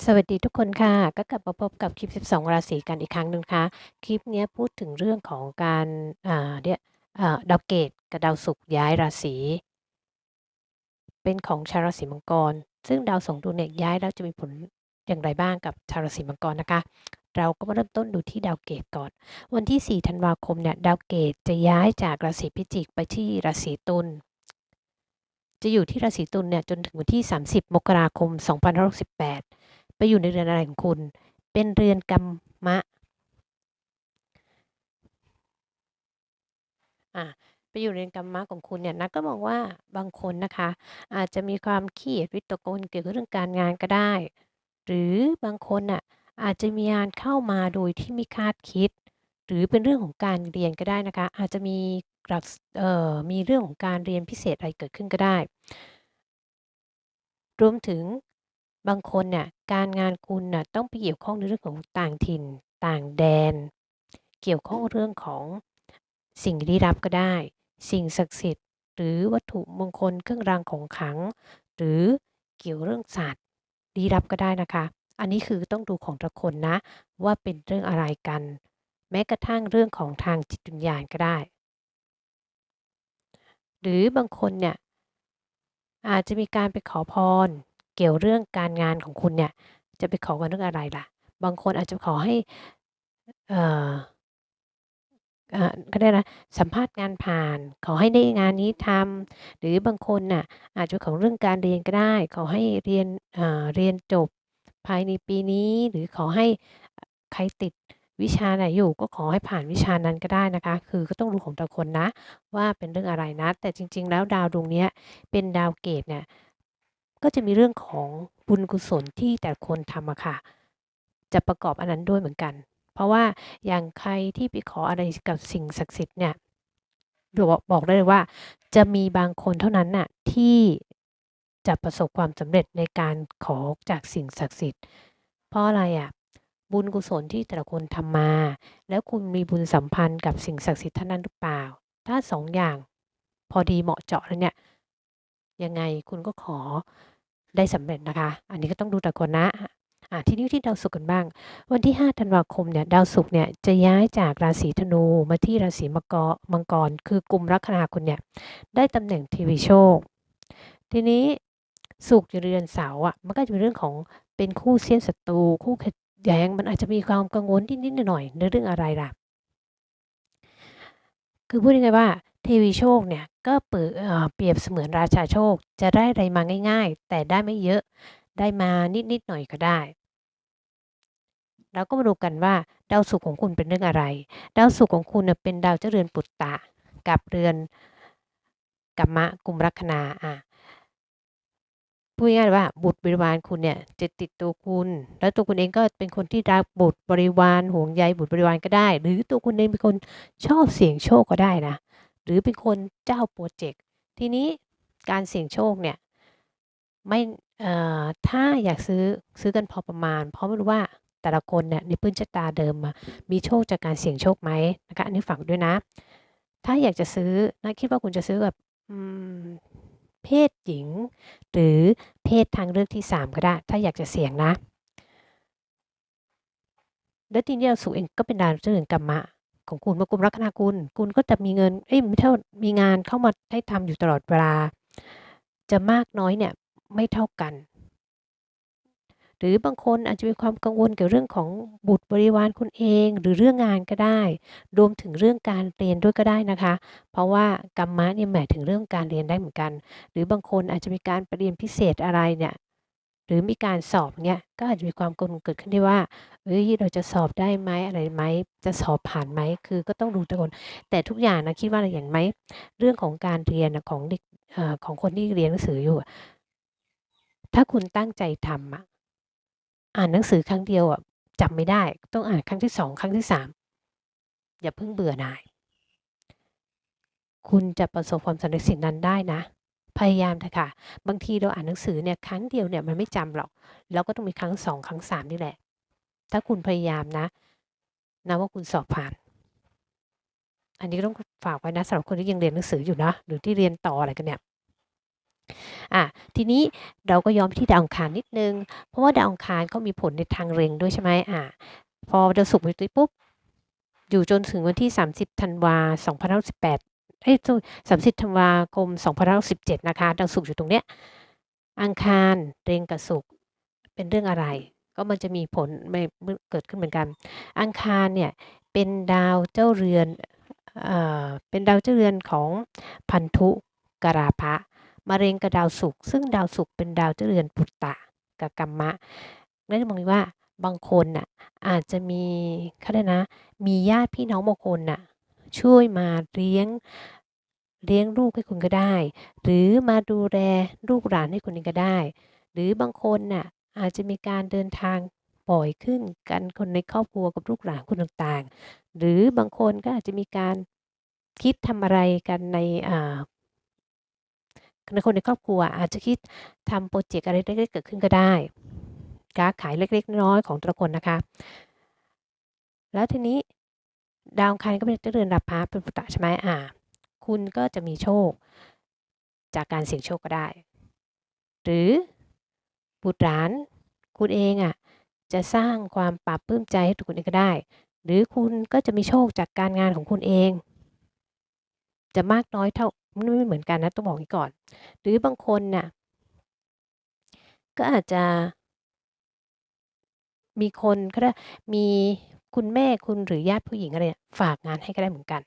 สวัสดีทุกคนค่ะ ก็กลับมาพบกับคลิป 12 ราศีกันอีกครั้งหนึ่งนะคะคลิปนี้พูดถึงเรื่องของการอ่าเนี่ยดาวเกตกับดาวศุกร์ย้ายราศีเป็นของชาวราศีมังกร ซึ่งดาวสองดวงเนี่ยย้ายแล้วจะมีผลอย่างไรบ้างกับชาวราศีมังกรนะคะ เราก็มาเริ่มต้นดูที่ดาวเกตก่อน วันที่ 4 ธันวาคมเนี่ยดาวเกตจะย้ายจากราศีพิจิกไปที่ราศีตุลจะอยู่ที่ราศีตุลเนี่ยจนถึงวันที่ 30 มกราคม 2568 อยู่ในเรือนอะไรของคุณ เป็นเรือนกรรมะอ่าไปอยู่ในกรรมะของคุณเนี่ยนะก็มองว่าบางคนนะคะ อาจจะมีความเครียดวิตกกังวลเกี่ยวกับเรื่องการงานก็ได้ หรือบางคนน่ะอาจจะมีงานเข้ามาโดยที่ไม่คาดคิด หรือเป็นเรื่องของการเรียนก็ได้นะคะ อาจจะมีหลักเอ่อมีเรื่องของการเรียนพิเศษอะไรเกิดขึ้นก็ได้ รวมถึง บางคนเนี่ยการงานคุณน่ะต้องไปเกี่ยวข้องในเรื่องของต่างถิ่น ต่างแดน เกี่ยวข้องเรื่องของสิ่งลี้ลับก็ได้ สิ่งศักดิ์สิทธิ์ หรือวัตถุมงคลเครื่องรางของขลัง หรือเกี่ยวเรื่องศาสตร์ลี้ลับก็ได้นะคะ อันนี้คือต้องดูของแต่ละคนนะ ว่าเป็นเรื่องอะไรกัน แม้กระทั่งเรื่องของทางจิตวิญญาณก็ได้ หรือบางคนเนี่ยอาจจะมีการไปขอพร เกี่ยวเรื่องการงานของคุณเนี่ย จะไปขอกันเรื่องอะไรล่ะ บางคนอาจจะขอให้เอ่อก็ได้นะสัมภาษณ์งานผ่าน ขอให้ได้งานนี้ทำหรือบางคนน่ะอาจจะขอเรื่องการเรียนก็ได้ ขอให้เรียนอ่าเรียนจบภายในปีนี้ หรือขอให้ใครติดวิชาไหนอยู่ ก็ขอให้ผ่านวิชานั้นก็ได้นะคะ คือก็ต้องดูของแต่ละคนนะ ว่าเป็นเรื่องอะไรนะ แต่จริง ๆ แล้วดาวดวงเนี้ยเป็นดาวเกตเนี่ย ก็จะมีเรื่องของบุญกุศลที่แต่คนทำอะค่ะ จะประกอบอันนั้นด้วยเหมือนกัน เพราะว่าอย่างใครที่ไปขออะไรกับสิ่งศักดิ์สิทธิ์เนี่ยบอกบอกได้เลยว่า จะมีบางคนเท่านั้นน่ะที่จะประสบความสำเร็จในการขอจากสิ่งศักดิ์สิทธิ์ เพราะอะไรอะบุญกุศลที่แต่ละคนทำมา แล้วคุณมีบุญสัมพันธ์กับสิ่งศักดิ์สิทธิ์ท่านนั้นหรือเปล่า ถ้า2อย่างพอดีเหมาะเจาะแล้วเนี่ยยังไงคุณก็ขอ ได้สำเร็จนะคะ อันนี้ก็ต้องดูแต่คนนะอ่าทีนี้ที่ดาวศุกร์กันบ้าง วันที่ 5 ธันวาคมเนี่ยดาวศุกร์เนี่ยจะย้ายจากราศีธนูมาที่ราศีมังกรมังกร คือกลุ่มลัคนาคุณเนี่ยได้ตำแหน่งเทวีโชค ทีนี้ศุกร์อยู่เรือนเสาร์อะมันก็จะเป็นเรื่องของเป็นคู่เสี้ยนศัตรูคู่ขัดแย้งมันอาจจะมีความกังวลนิดๆหน่อยๆในเรื่องอะไรล่ะ คือพูดง่ายๆว่า เทวีโชคเนี่ยก็เปรียบเสมือนราชาโชค จะได้อะไรมาง่าย ๆ แต่ได้ไม่เยอะได้มานิดๆหน่อยก็ได้ เราก็มาดูกันว่าดาวศุกร์ของคุณเป็นเรื่องอะไร ดาวศุกร์ของคุณเป็นดาวเจเรือนปุตตะ กับเรือนกัมมะกุมลัคนาอ่าพูดง่ายๆว่าบุตรบริวารคุณเนี่ยจะติดตัวคุณ แล้วตัวคุณเองก็เป็นคนที่รักบุตรบริวารห่วงใยบุตรบริวารก็ได้ หรือตัวคุณเองเป็นคนชอบเสี่ยงโชคก็ได้นะ หรือเป็นคนเจ้าพรเจกต์ทีนี้การเสี่ยงโชคเนี่ยไม่ถ้าอยากซื้อซื้อกันพอประมาณ เพราะไม่รู้ว่าแต่ละคนเนี่ยในพื้นชะตาเดิมมีโชคจากการเสี่ยงโชคไหมนะคะอันนี้ฝากด้วยนะ ถ้าอยากจะซื้อนะคิดว่าคุณจะซื้อกับเพศหญิง หรือเพศทางเลือกที่ 3 ก็ได้ ถ้าอยากจะเสี่ยงนะ แล้วทีนี้ดาวศุกร์เองก็เป็นดาวเรื่อนกัมมะ ของคุณมื่อกลุ่มลัคนาคุณ คุณก็จะมีเงินเอ๊ยไม่เท่ามีงานเข้ามาให้ทำอยู่ตลอดเวลา จะมากน้อยเนี่ยไม่เท่ากัน หรือบางคนอาจจะมีความกังวลเกี่ยวเรื่องของบุตรบริวารคุณเอง หรือเรื่องงานก็ได้ รวมถึงเรื่องการเรียนด้วยก็ได้นะคะ เพราะว่ากัมมะเนี่ยหมายถึงเรื่องการเรียนได้เหมือนกัน หรือบางคนอาจจะมีการไปเรียนพิเศษอะไรเนี่ย หรือมีการสอบเนี่ยก็อาจจะมีความกังวลเกิดขึ้นได้ว่าเฮ้ยเราจะสอบได้ไหมอะไรไหมจะสอบผ่านไหมคือก็ต้องดูแต่คนแต่ทุกอย่างนะคิดว่าอะไรอย่างไหมเรื่องของการเรียนนะของเด็กเอ่อของคนที่เรียนหนังสืออยู่อะถ้าคุณตั้งใจทำอะอ่านหนังสือครั้งเดียวอะจำไม่ได้ ต้องอ่านครั้งที่2ครั้งที่3อย่าเพิ่งเบื่อหน่าย คุณจะประสบความสำเร็จสิ่งนั้นได้นะ พยายามเถอะค่ะ บางทีเราอ่านหนังสือเนี่ยครั้งเดียวเนี่ยมันไม่จำหรอกเราก็ต้องมีครั้ง2ครั้ง3นี่แหละ ถ้าคุณพยายามนะนับว่าคุณสอบผ่าน อันนี้ต้องฝากไว้นะสำหรับคนที่ยังเรียนหนังสืออยู่นะ หรือที่เรียนต่ออะไรกันเนี่ยอะทีนี้เราก็ย้อนไปที่ดาวอังคารนิดนึง เพราะว่าดาวอังคารก็มีผลในทางเร็งด้วยใช่ไหมอะพอดาวศุกร์อยู่ปุ๊บ อยู่จนถึงวันที่ 30 ธันวา2518 เอ้ย30ธันวาคม2517นห้าสิบเจ็ดนะคะดาวศุกร์อยู่ตรงเนี้ยอังคารเร็งกับศุกร์เป็นเรื่องอะไร ก็มันจะมีผลไม่เกิดขึ้นเหมือนกัน อังคารเนี่ยเป็นดาวเจ้าเรือนเอ่อเป็นดาวเจ้าเรือนของพันธุกราภะมะเร็งกับดาวศุกร์ซึ่งดาวศุกร์เป็นดาวเจ้าเรือนปุตตะกับกัมมะนั่นจะมองว่าบางคนน่ะอาจจะมีเขาเรียกนะ มีญาติพี่น้องบางคนน่ะ ช่วยมาเลี้ยงเลี้ยงลูกให้คุณก็ได้ หรือมาดูแลลูกหลานให้คุณเองก็ได้ หรือบางคนน่ะอาจจะมีการเดินทางบ่อยขึ้นกันคนในครอบครัวกับลูกหลานคุณต่างๆ หรือบางคนก็อาจจะมีการคิดทำอะไรกันในอ่าในคนในครอบครัวอาจจะคิดทำโปรเจกต์อะไรเล็กๆเกิดขึ้นก็ได้ค้าขายเล็กๆ น้อยๆของแต่ละคนนะคะ แล้วทีนี้ ดาวอังคารก็เป็นเจรือนรับพาเป็นปุตตะใช่ไหมอ่า คุณก็จะมีโชค จากการเสี่ยงโชคก็ได้ หรือบุตรหลาน คุณเองอะจะสร้างความปรับปลื้มใจให้ตัวคุณเองก็ได้ หรือคุณก็จะมีโชคจากการงานของคุณเอง จะมากน้อยเท่าไม่เหมือนกันนะต้องบอกก่อน หรือบางคนน่ะก็อาจจะมีคนก็ได้มี คุณแม่คุณหรือญาติผู้หญิงอะไรฝากงานให้ก็ได้เหมือนกัน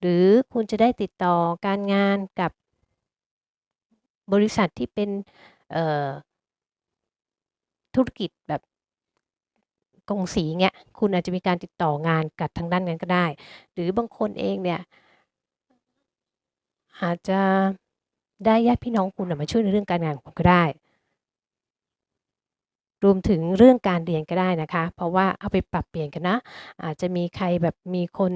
หรือคุณจะได้ติดต่อการงานกับบริษัทที่เป็นธุรกิจแบบกงสีเงี้ยคุณอาจจะมีการติดต่องานกับทางด้านนั้นก็ได้ หรือบางคนเองเนี่ยอาจจะได้ญาติพี่น้องคุณมาช่วยในเรื่องการงานของคุณก็ได้ รวมถึงเรื่องการเรียนก็ได้นะคะ เพราะว่าเอาไปปรับเปลี่ยนกันนะ อาจจะมีใครแบบมีคน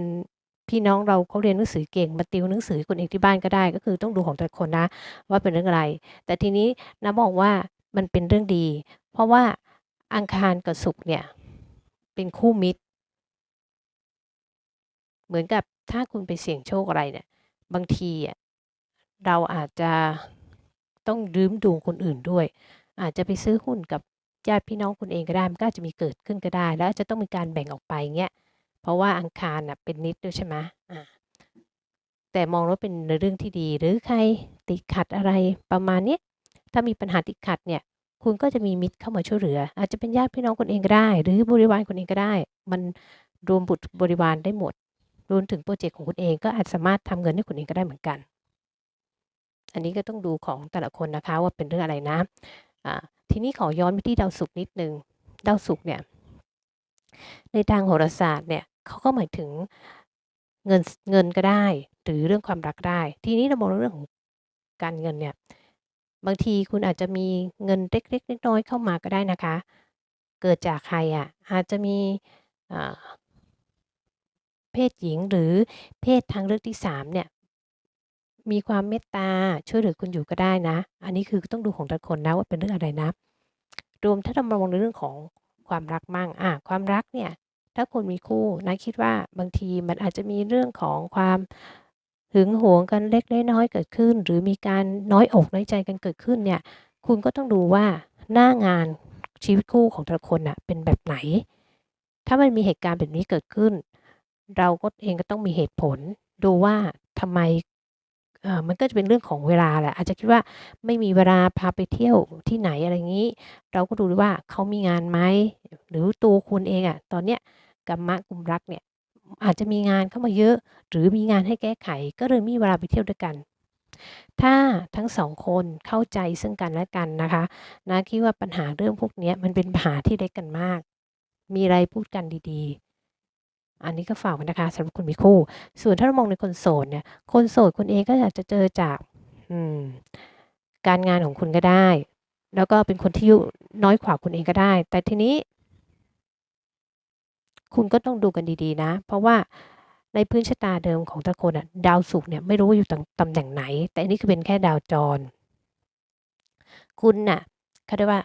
พี่น้องเราเขาเรียนหนังสือเก่งมาติวหนังสือคนเองที่บ้านก็ได้ ก็คือต้องดูของแต่คนนะ ว่าเป็นเรื่องอะไร แต่ทีนี้นะบอกว่ามันเป็นเรื่องดี เพราะว่าอังคารกับศุกร์เนี่ย เป็นคู่มิตร เหมือนกับถ้าคุณไปเสี่ยงโชคอะไรเนี่ย บางทีเราอาจจะต้องดืมดวงคนอื่นด้วย อาจจะไปซื้อหุ้นกับ ญาติพี่น้องคุณเองก็ได้มันก็จะมีเกิดขึ้นก็ได้ แล้วจะต้องมีการแบ่งออกไปเงี้ยเพราะว่าอังคารน่ะเป็นนิดด้วยใช่ไหมอ่าแต่มองว่าเป็นเรื่องที่ดีหรือใครติดขัดอะไรประมาณนี้ถ้ามีปัญหาติดขัดเนี่ย คุณก็จะมีมิตรเข้ามาช่วยเหลือ อาจจะเป็นญาติพี่น้องคนเองก็ได้ หรือบริวารคนเองก็ได้ มันรวมบุตรบริวารได้หมดรวมถึงโปรเจกต์ของคุณเองก็อาจสามารถทำเงินให้คุณเองก็ได้เหมือนกัน อันนี้ก็ต้องดูของแต่ละคนนะคะว่าเป็นเรื่องอะไรนะะ ทีนี้ขอย้อนไปที่ดาวศุกร์นิดนึง ดาวศุกร์เนี่ย ในทางโหราศาสตร์เนี่ยเขาก็หมายถึงเงินเงินก็ได้ หรือเรื่องความรักได้ ทีนี้เรามองเรื่องของการเงินเนี่ย บางทีคุณอาจจะมีเงินเล็กๆน้อยๆเข้ามาก็ได้นะคะ เกิดจากใครอะ อาจจะมีเพศหญิงหรือเพศทางเลือกที่3เนี่ยมีความเมตตาช่วยเหลือคุณอยู่ก็ได้นะ อันนี้คือต้องดูของแต่คนนะว่าเป็นเรื่องอะไรนะ รวมถ้าเรามองในเรื่องของความรักมั่งอะความรักเนี่ย ถ้าคุณมีคู่นะคิดว่าบางทีมันอาจจะมีเรื่องของความหึงหวงกันเล็กน้อยเกิดขึ้น หรือมีการน้อยอกน้อยใจกันเกิดขึ้นเนี่ย คุณก็ต้องดูว่าหน้างานชีวิตคู่ของแต่ละคนน่ะเป็นแบบไหน ถ้ามันมีเหตุการณ์แบบนี้เกิดขึ้น เราก็เองก็ต้องมีเหตุผล ดูว่าทำไม มันก็จะเป็นเรื่องของเวลาแหละ อาจจะคิดว่า ไม่มีเวลาพาไปเที่ยวที่ไหน อะไรงี้ เราก็ดูว่า เขามีงานไหม หรือตัวคุณเองอะ ตอนเนี้ย กัมมะกุมรักเนี่ย อาจจะมีงานเข้ามาเยอะ หรือมีงานให้แก้ไข ก็เลยมีเวลาไปเที่ยวด้วยกัน ถ้าทั้งสองคนเข้าใจซึ่งกันและกันนะคะนะคิดว่าปัญหาเรื่องพวกนี้มันเป็นปัญหาที่เล็กกันมาก มีอะไรพูดกันดี ๆ อันนี้ก็ฝากไว้นะคะสำหรับคนมีคู่ ส่วนถ้าเรามองในคนโสดเนี่ย คนโสดคนเองก็อาจจะเจอจากการงานของคุณก็ได้ แล้วก็เป็นคนที่น้อยกว่าคุณเองก็ได้ แต่ทีนี้ คุณก็ต้องดูกันดีๆนะ เพราะว่าในพื้นชะตาเดิมของแต่คนอะดาวศุกร์เนี่ยไม่รู้ว่าอยู่ตำแหน่งไหน แต่อันนี้คือเป็นแค่ดาวจร คุณน่ะเขาเรียกว่า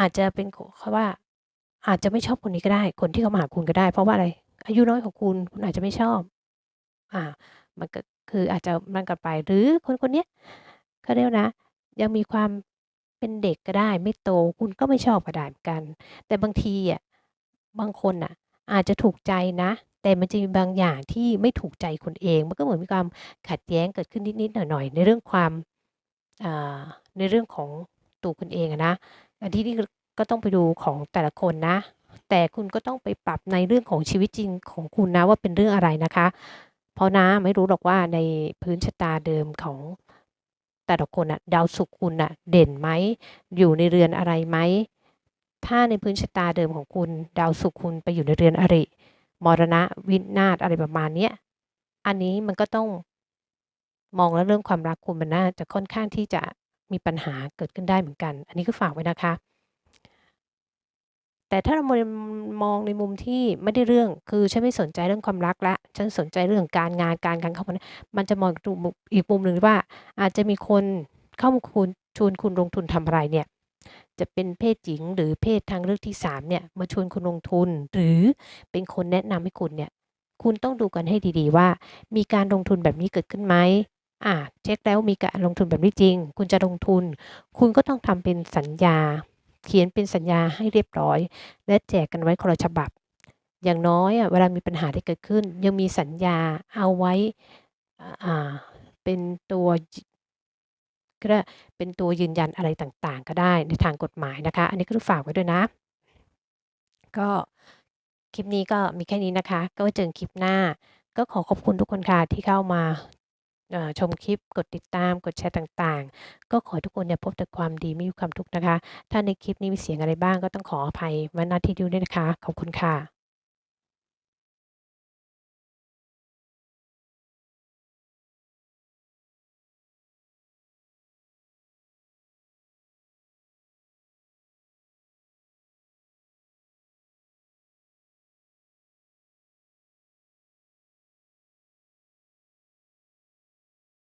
อาจจะเป็นเขาว่า อาจจะไม่ชอบคนนี้ก็ได้ คนที่เขามาหาคุณก็ได้ เพราะว่าอะไร อายุน้อยกว่าคุณคุณอาจจะไม่ชอบ อ่า มันก็คืออาจจะมันกันไป หรือคนคนนี้เขาเรียกว่านะ ยังมีความเป็นเด็กก็ได้ ไม่โตคุณก็ไม่ชอบก็ได้เหมือนกัน แต่บางทีอะบางคนน่ะ อาจจะถูกใจนะ แต่มันจะมีบางอย่างที่ไม่ถูกใจคุณเอง มันก็เหมือนมีความขัดแย้งเกิดขึ้นนิดๆหน่อยๆในเรื่องความอ่าในเรื่องของตัวคุณเองอะนะ อันที่นี่ก็ต้องไปดูของแต่ละคนนะ แต่คุณก็ต้องไปปรับในเรื่องของชีวิตจริงของคุณนะว่าเป็นเรื่องอะไรนะคะ เพราะน้าไม่รู้หรอกว่าในพื้นชะตาเดิมของแต่ละคนน่ะดาวศุกร์คุณน่ะเด่นไหมอยู่ในเรือนอะไรไหมถ้าในพื้นชะตาเดิมของคุณดาวศุกร์คุณไปอยู่ในเรือนอริมรณะวินาศอะไรประมาณเนี้ยอันนี้มันก็ต้องมองแล้วเรื่องความรักคุณมันน่าจะค่อนข้างที่จะมีปัญหาเกิดขึ้นได้เหมือนกัน อันนี้ก็ฝากไว้นะคะ แต่ถ้าเรามองในมุมที่ไม่ได้เรื่อง คือฉันไม่สนใจเรื่องความรักแล้วฉันสนใจเรื่องการงานการการเข้ามามันจะมองอีกมุมหนึ่งว่า อาจจะมีคนเข้ามาคุณชวนคุณลงทุนทำอะไรเนี่ย จะเป็นเพศหญิงหรือเพศทางเลือกที่ 3 เนี่ย มาชวนคุณลงทุน หรือเป็นคนแนะนำให้คุณเนี่ย คุณต้องดูกันให้ดีๆว่า มีการลงทุนแบบนี้เกิดขึ้นไหมอ่าเช็กแล้วมีการลงทุนแบบนี้จริง คุณจะลงทุน คุณก็ต้องทำเป็นสัญญา เขียนเป็นสัญญาให้เรียบร้อย และแจกกันไว้คนละฉบับ อย่างน้อยเวลามีปัญหาที่เกิดขึ้น ยังมีสัญญาเอาไว้เป็นตัวก็ได้เป็นตัวยืนยันอะไรต่างๆ ก็ได้ในทางกฎหมายนะคะ อันนี้ก็ต้องฝากไว้ด้วยนะ ก็คลิปนี้ก็มีแค่นี้นะคะ ก็เจอคลิปหน้า ก็ขอขอบคุณทุกคนค่ะที่เข้ามา ชมคลิป กดติดตาม กดแชร์ต่างๆ ก็ขอให้ทุกคนเนี่ยพบแต่ความดีไม่มีความทุกข์นะคะ ถ้าในคลิปนี้มีเสียงอะไรบ้างก็ต้องขออภัยณที่นี้ด้วยนะคะ ขอบคุณค่ะ